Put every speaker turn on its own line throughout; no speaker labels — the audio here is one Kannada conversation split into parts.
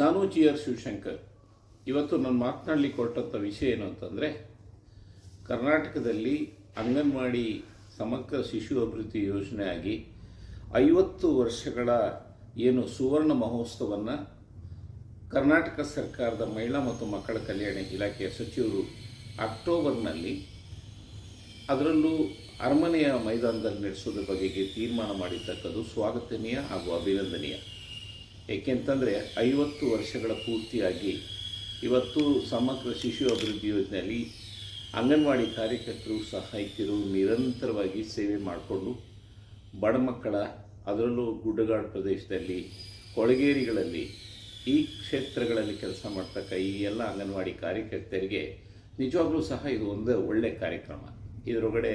ನಾನು ಜಿ ಆರ್ ಶಿವಶಂಕರ್. ಇವತ್ತು ನಾನು ಮಾತನಾಡಲಿಕ್ಕೆ ಹೊರಟಂಥ ವಿಷಯ ಏನು ಅಂತಂದರೆ, ಕರ್ನಾಟಕದಲ್ಲಿ ಅಂಗನವಾಡಿ ಸಮಗ್ರ ಶಿಶು ಅಭಿವೃದ್ಧಿ ಯೋಜನೆಯಾಗಿ ಐವತ್ತು ವರ್ಷಗಳ ಏನು ಸುವರ್ಣ ಮಹೋತ್ಸವವನ್ನು ಕರ್ನಾಟಕ ಸರ್ಕಾರದ ಮಹಿಳಾ ಮತ್ತು ಮಕ್ಕಳ ಕಲ್ಯಾಣ ಇಲಾಖೆಯ ಸಚಿವರು ಅಕ್ಟೋಬರ್ನಲ್ಲಿ ಅದರಲ್ಲೂ ಅರಮನೆಯ ಮೈದಾನದಲ್ಲಿ ನಡೆಸೋದ್ರ ಬಗೆಗೆ ತೀರ್ಮಾನ ಮಾಡಿರ್ತಕ್ಕದ್ದು ಸ್ವಾಗತನೀಯ ಹಾಗೂ ಅಭಿನಂದನೀಯ. ಏಕೆಂತಂದರೆ ಐವತ್ತು ವರ್ಷಗಳ ಪೂರ್ತಿಯಾಗಿ ಇವತ್ತು ಸಮಗ್ರ ಶಿಶು ಅಭಿವೃದ್ಧಿ ಯೋಜನೆಯಲ್ಲಿ ಅಂಗನವಾಡಿ ಕಾರ್ಯಕರ್ತರು ಸಹಾಯಕಿಯರು ನಿರಂತರವಾಗಿ ಸೇವೆ ಮಾಡಿಕೊಂಡು ಬಡ ಮಕ್ಕಳ, ಅದರಲ್ಲೂ ಗುಡ್ಡಗಾಡು ಪ್ರದೇಶದಲ್ಲಿ, ಕೊಳಗೇರಿಗಳಲ್ಲಿ ಈ ಕ್ಷೇತ್ರಗಳಲ್ಲಿ ಕೆಲಸ ಮಾಡ್ತಕ್ಕ ಈ ಎಲ್ಲ ಅಂಗನವಾಡಿ ಕಾರ್ಯಕರ್ತರಿಗೆ ನಿಜವಾಗ್ಲೂ ಸಹ ಇದು ಒಂದು ಒಳ್ಳೆಯ ಕಾರ್ಯಕ್ರಮ. ಇದರೊಳಗಡೆ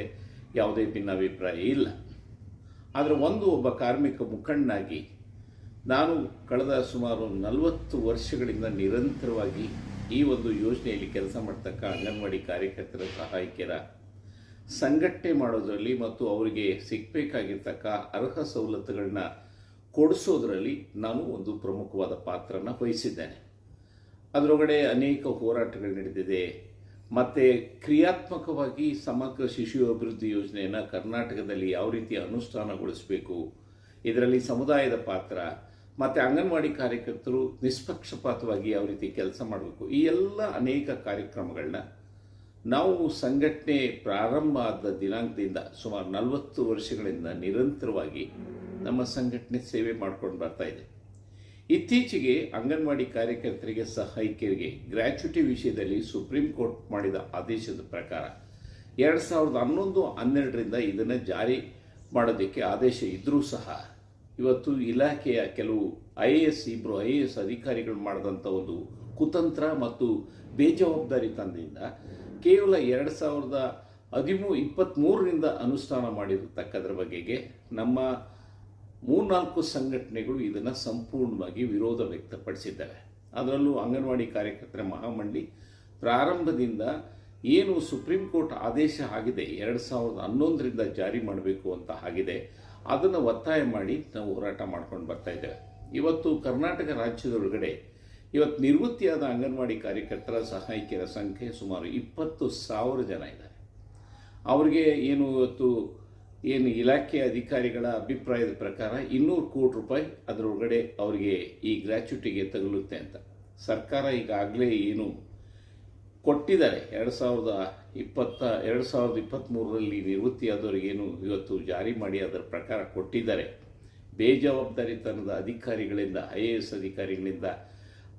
ಯಾವುದೇ ಭಿನ್ನಾಭಿಪ್ರಾಯ ಇಲ್ಲ. ಆದರೆ ಒಂದು ಒಬ್ಬ ಕಾರ್ಮಿಕ ಮುಖಂಡನಾಗಿ ನಾನು ಕಳೆದ ಸುಮಾರು ನಲವತ್ತು ವರ್ಷಗಳಿಂದ ನಿರಂತರವಾಗಿ ಈ ಒಂದು ಯೋಜನೆಯಲ್ಲಿ ಕೆಲಸ ಮಾಡ್ತಕ್ಕ ಅಂಗನವಾಡಿ ಕಾರ್ಯಕರ್ತರ ಸಹಾಯಕಿಯರ ಸಂಘಟನೆ ಮಾಡೋದರಲ್ಲಿ ಮತ್ತು ಅವರಿಗೆ ಸಿಗಬೇಕಾಗಿರ್ತಕ್ಕ ಅರ್ಹ ಸವಲತ್ತುಗಳನ್ನ ಕೊಡಿಸೋದರಲ್ಲಿ ನಾನು ಒಂದು ಪ್ರಮುಖವಾದ ಪಾತ್ರನ ವಹಿಸಿದ್ದೇನೆ. ಅದರೊಳಗಡೆ ಅನೇಕ ಹೋರಾಟಗಳು ನಡೆದಿದೆ ಮತ್ತು ಕ್ರಿಯಾತ್ಮಕವಾಗಿ ಸಮಗ್ರ ಶಿಶು ಅಭಿವೃದ್ಧಿ ಯೋಜನೆಯನ್ನು ಕರ್ನಾಟಕದಲ್ಲಿ ಯಾವ ರೀತಿ ಅನುಷ್ಠಾನಗೊಳಿಸಬೇಕು, ಇದರಲ್ಲಿ ಸಮುದಾಯದ ಪಾತ್ರ ಮತ್ತು ಅಂಗನವಾಡಿ ಕಾರ್ಯಕರ್ತರು ನಿಷ್ಪಕ್ಷಪಾತವಾಗಿ ಯಾವ ರೀತಿ ಕೆಲಸ ಮಾಡಬೇಕು? ಈ ಎಲ್ಲ ಅನೇಕ ಕಾರ್ಯಕ್ರಮಗಳನ್ನ ನಾವು ಸಂಘಟನೆ ಪ್ರಾರಂಭ ಆದ ದಿನಾಂಕದಿಂದ ಸುಮಾರು ನಲವತ್ತು ವರ್ಷಗಳಿಂದ ನಿರಂತರವಾಗಿ ನಮ್ಮ ಸಂಘಟನೆ ಸೇವೆ ಮಾಡ್ಕೊಂಡು ಬರ್ತಾ ಇದೆ. ಇತ್ತೀಚೆಗೆ ಅಂಗನವಾಡಿ ಕಾರ್ಯಕರ್ತರಿಗೆ ಸಹಾಯಕಿಯರಿಗೆ ಗ್ರ್ಯಾಚ್ಯುಟಿ ವಿಷಯದಲ್ಲಿ ಸುಪ್ರೀಂ ಕೋರ್ಟ್ ಮಾಡಿದ ಆದೇಶದ ಪ್ರಕಾರ ಎರಡು ಸಾವಿರದ ಹನ್ನೊಂದು ಹನ್ನೆರಡರಿಂದ ಇದನ್ನು ಜಾರಿ ಮಾಡೋದಕ್ಕೆ ಆದೇಶ ಇದ್ದರೂ ಸಹ ಇವತ್ತು ಇಲಾಖೆಯ ಕೆಲವು ಐ ಎ ಎಸ್ ಇಬ್ಬರು ಐ ಎ ಎಸ್ ಅಧಿಕಾರಿಗಳು ಮಾಡಿದಂಥ ಒಂದು ಕುತಂತ್ರ ಮತ್ತು ಬೇಜವಾಬ್ದಾರಿತನದಿಂದ ಕೇವಲ ಎರಡು ಸಾವಿರದ ಹದಿಮೂ ಇಪ್ಪತ್ತ್ಮೂರರಿಂದ ಅನುಷ್ಠಾನ ಮಾಡಿರತಕ್ಕದ್ರ ಬಗೆಗೆ ನಮ್ಮ ಮೂರ್ನಾಲ್ಕು ಸಂಘಟನೆಗಳು ಇದನ್ನು ಸಂಪೂರ್ಣವಾಗಿ ವಿರೋಧ ವ್ಯಕ್ತಪಡಿಸಿದ್ದಾರೆ ಅದರಲ್ಲೂ ಅಂಗನವಾಡಿ ಕಾರ್ಯಕರ್ತರ ಮಹಾಮಂಡಳಿ ಪ್ರಾರಂಭದಿಂದ ಏನು ಸುಪ್ರೀಂ ಕೋರ್ಟ್ ಆದೇಶ ಆಗಿದೆ, ಎರಡು ಸಾವಿರದ ಹನ್ನೊಂದರಿಂದ ಜಾರಿ ಮಾಡಬೇಕು ಅಂತ ಆಗಿದೆ ಅದನ್ನು ಒತ್ತಾಯ ಮಾಡಿ ನಾವು ಹೋರಾಟ ಮಾಡ್ಕೊಂಡು ಬರ್ತಾ ಇದ್ದೇವೆ. ಇವತ್ತು ಕರ್ನಾಟಕ ರಾಜ್ಯದೊಳಗಡೆ ಇವತ್ತು ನಿವೃತ್ತಿಯಾದ ಅಂಗನವಾಡಿ ಕಾರ್ಯಕರ್ತರ ಸಹಾಯಕಿಯರ ಸಂಖ್ಯೆ ಸುಮಾರು ಇಪ್ಪತ್ತು ಸಾವಿರ ಜನ ಇದ್ದಾರೆ. ಅವರಿಗೆ ಏನು ಇವತ್ತು ಏನು ಇಲಾಖೆ ಅಧಿಕಾರಿಗಳ ಅಭಿಪ್ರಾಯದ ಪ್ರಕಾರ ಇನ್ನೂರು ಕೋಟಿ ರೂಪಾಯಿ ಅದರೊಳಗಡೆ ಅವರಿಗೆ ಈ ಗ್ರ್ಯಾಚ್ಯುಟಿಗೆ ತಗಲುತ್ತೆ ಅಂತ. ಸರ್ಕಾರ ಈಗಾಗಲೇ ಏನು ಕೊಟ್ಟಿದ್ದಾರೆ. ಎರಡು ಸಾವಿರದ ಇಪ್ಪತ್ತ, ಎರಡು ಸಾವಿರದ ಇಪ್ಪತ್ತ್ಮೂರರಲ್ಲಿ ನಿವೃತ್ತಿಯಾದವರಿಗೇನು ಇವತ್ತು ಜಾರಿ ಮಾಡಿ ಅದರ ಪ್ರಕಾರ ಕೊಟ್ಟಿದ್ದಾರೆ. ಬೇಜವಾಬ್ದಾರಿತನದ ಅಧಿಕಾರಿಗಳಿಂದ, ಐ ಎ ಎಸ್ ಅಧಿಕಾರಿಗಳಿಂದ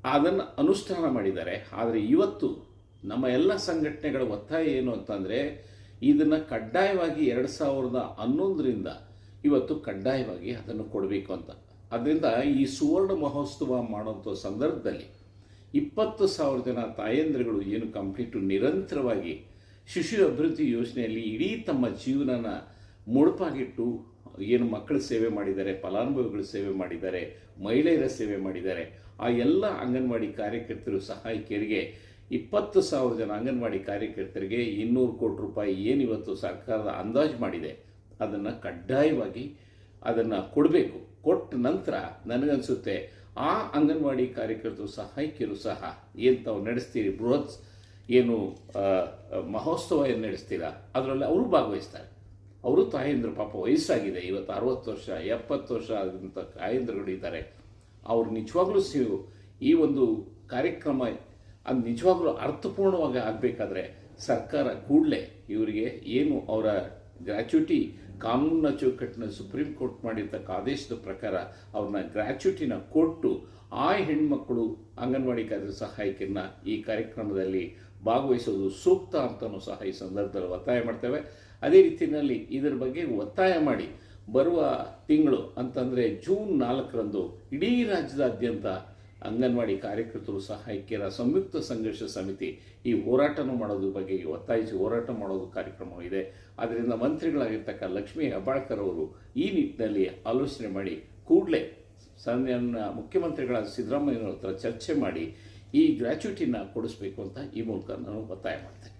ಅದನ್ನು ಅನುಷ್ಠಾನ ಮಾಡಿದ್ದಾರೆ. ಆದರೆ ಇವತ್ತು ನಮ್ಮ ಎಲ್ಲ ಸಂಘಟನೆಗಳ ಒತ್ತಾಯ ಏನು ಅಂತಂದರೆ, ಇದನ್ನು ಕಡ್ಡಾಯವಾಗಿ ಎರಡು ಸಾವಿರದ ಹನ್ನೊಂದರಿಂದ ಇವತ್ತು ಕಡ್ಡಾಯವಾಗಿ ಅದನ್ನು ಕೊಡಬೇಕು ಅಂತ. ಅದರಿಂದ ಈ ಸುವರ್ಣ ಮಹೋತ್ಸವ ಮಾಡುವಂಥ ಸಂದರ್ಭದಲ್ಲಿ ಇಪ್ಪತ್ತು ಸಾವಿರ ಜನ ತಾಯಂದ್ರಗಳು ಏನು ಕಂಪ್ಲೀಟು ನಿರಂತರವಾಗಿ ಶಿಶು ಅಭಿವೃದ್ಧಿ ಯೋಜನೆಯಲ್ಲಿ ಇಡೀ ತಮ್ಮ ಜೀವನನ ಮುಡುಪಾಗಿಟ್ಟು ಏನು ಮಕ್ಕಳ ಸೇವೆ ಮಾಡಿದ್ದಾರೆ, ಫಲಾನುಭವಿಗಳ ಸೇವೆ ಮಾಡಿದ್ದಾರೆ, ಮಹಿಳೆಯರ ಸೇವೆ ಮಾಡಿದ್ದಾರೆ, ಆ ಎಲ್ಲ ಅಂಗನವಾಡಿ ಕಾರ್ಯಕರ್ತರು ಸಹಾಯಕಿಯರಿಗೆ ಇಪ್ಪತ್ತು ಸಾವಿರ ಜನ ಅಂಗನವಾಡಿ ಕಾರ್ಯಕರ್ತರಿಗೆ ಇನ್ನೂರು ಕೋಟಿ ರೂಪಾಯಿ ಏನಿವತ್ತು ಸರ್ಕಾರದ ಅಂದಾಜು ಮಾಡಿದೆ, ಅದನ್ನು ಕಡ್ಡಾಯವಾಗಿ ಅದನ್ನು ಕೊಡಬೇಕು. ಕೊಟ್ಟ ನಂತರ ನನಗನ್ಸುತ್ತೆ, ಆ ಅಂಗನವಾಡಿ ಕಾರ್ಯಕರ್ತರು, ಸಹಾಯಕಿಯರು ಸಹ ಏನು ತಾವು ನಡೆಸ್ತೀರಿ, ಬೃಹತ್ ಏನು ಮಹೋತ್ಸವ ಏನು ನಡೆಸ್ತೀರಾ? ಅದರಲ್ಲಿ ಅವರು ಭಾಗವಹಿಸ್ತಾರೆ. ಅವರು ತಾಯಂದ್ರ ಪಾಪ ವಯಸ್ಸಾಗಿದೆ. ಇವತ್ತು ಅರವತ್ತು ವರ್ಷ, ಎಪ್ಪತ್ತು ವರ್ಷ ಆದಂಥ ತಾಯಂದ್ರಗಳು ಇದ್ದಾರೆ. ಅವ್ರು ನಿಜವಾಗ್ಲೂ ಸಿವು ಈ ಒಂದು ಕಾರ್ಯಕ್ರಮ ಅದು ನಿಜವಾಗ್ಲೂ ಅರ್ಥಪೂರ್ಣವಾಗಿ ಆಗಬೇಕಾದ್ರೆ ಸರ್ಕಾರ ಕೂಡಲೇ ಇವರಿಗೆ ಏನು ಅವರ ಗ್ರ್ಯಾಚ್ಯುಟಿ ಕಾನೂನಿನ ಚೌಕಟ್ಟಿನ ಸುಪ್ರೀಂ ಕೋರ್ಟ್ ಮಾಡಿರ್ತಕ್ಕ ಆದೇಶದ ಪ್ರಕಾರ ಅವ್ರನ್ನ ಗ್ರ್ಯಾಚ್ಯುಟಿನ ಕೊಟ್ಟು ಆ ಹೆಣ್ಮಕ್ಕಳು ಅಂಗನವಾಡಿ ಕಾರ್ಯ ಸಹಾಯಕರನ್ನ ಈ ಕಾರ್ಯಕ್ರಮದಲ್ಲಿ ಭಾಗವಹಿಸೋದು ಸೂಕ್ತ ಅಂತಲೂ ಸಹ ಈ ಸಂದರ್ಭದಲ್ಲಿ ಒತ್ತಾಯ ಮಾಡ್ತೇವೆ. ಅದೇ ರೀತಿಯಲ್ಲಿ ಇದರ ಬಗ್ಗೆ ಒತ್ತಾಯ ಮಾಡಿ ಬರುವ ತಿಂಗಳು ಅಂತಂದರೆ ಜೂನ್ ನಾಲ್ಕರಂದು ಇಡೀ ರಾಜ್ಯದಾದ್ಯಂತ ಅಂಗನವಾಡಿ ಕಾರ್ಯಕರ್ತರು ಸಹಾಯಕಿಯರ ಸಂಯುಕ್ತ ಸಂಘರ್ಷ ಸಮಿತಿ ಈ ಹೋರಾಟನೂ ಮಾಡೋದ್ರ ಬಗ್ಗೆ ಒತ್ತಾಯಿಸಿ ಹೋರಾಟ ಮಾಡೋದು ಕಾರ್ಯಕ್ರಮವಿದೆ ಆದ್ದರಿಂದ ಮಂತ್ರಿಗಳಾಗಿರ್ತಕ್ಕ ಲಕ್ಷ್ಮೀ ಹೆಬ್ಬಾಳ್ಕರ್ ಅವರು ಈ ನಿಟ್ಟಿನಲ್ಲಿ ಆಲೋಚನೆ ಮಾಡಿ ಕೂಡಲೇ ಸನ್ಮಾನ್ಯ ಮುಖ್ಯಮಂತ್ರಿಗಳ ಸಿದ್ದರಾಮಯ್ಯನವ್ರ ಹತ್ರ ಚರ್ಚೆ ಮಾಡಿ ಈ ಗ್ರ್ಯಾಚ್ಯುಟಿನ ಕೊಡಿಸ್ಬೇಕು ಅಂತ ಈ ಮೂಲಕ ನಾನು ಒತ್ತಾಯ ಮಾಡ್ತೇನೆ.